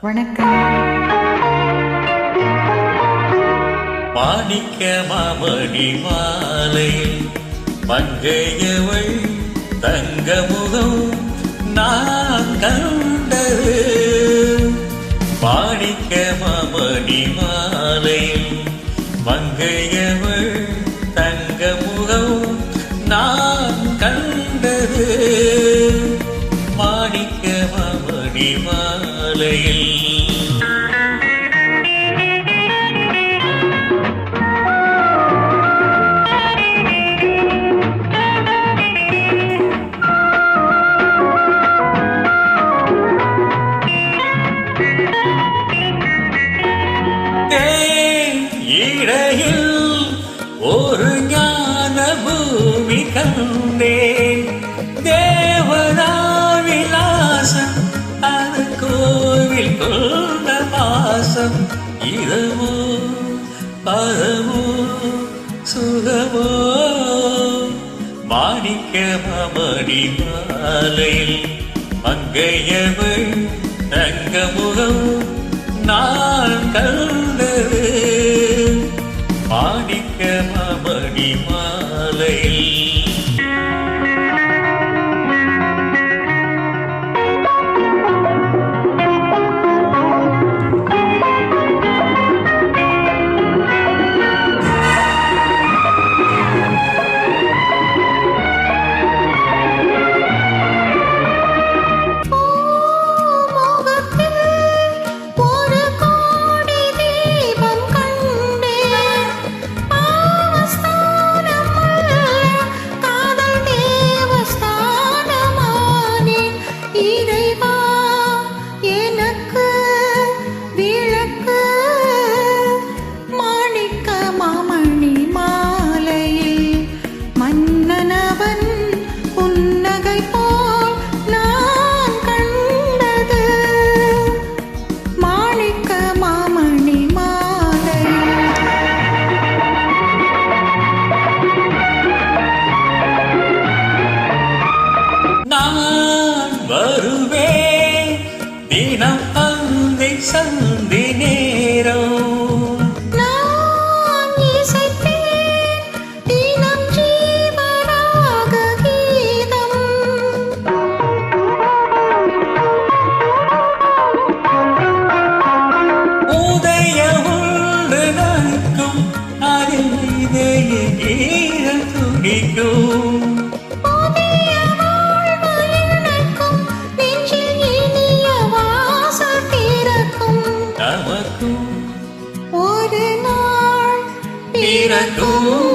வணக்கம். மாணிக்க மாமணி மாலை மங்கையவள் தங்க முகம் நான் கண்டது. மாணிக்க மாமணி மாலை மங்கையவள் தங்க முகம் நான் இமாலையில். இடையில் ஒரு ஞான பூமி கண்டேன். கொண்ட பாசம் இதமோ பதமோ சுகமோ? மாணிக்க மமணி மாலையில் மங்கையவள் தங்கமுகம் நான் கண்டது. மாணிக்க மமணி மாலையில் Oh அந்தை சந்தி நேரம். அதில் இதய துடிக்கும் 미라도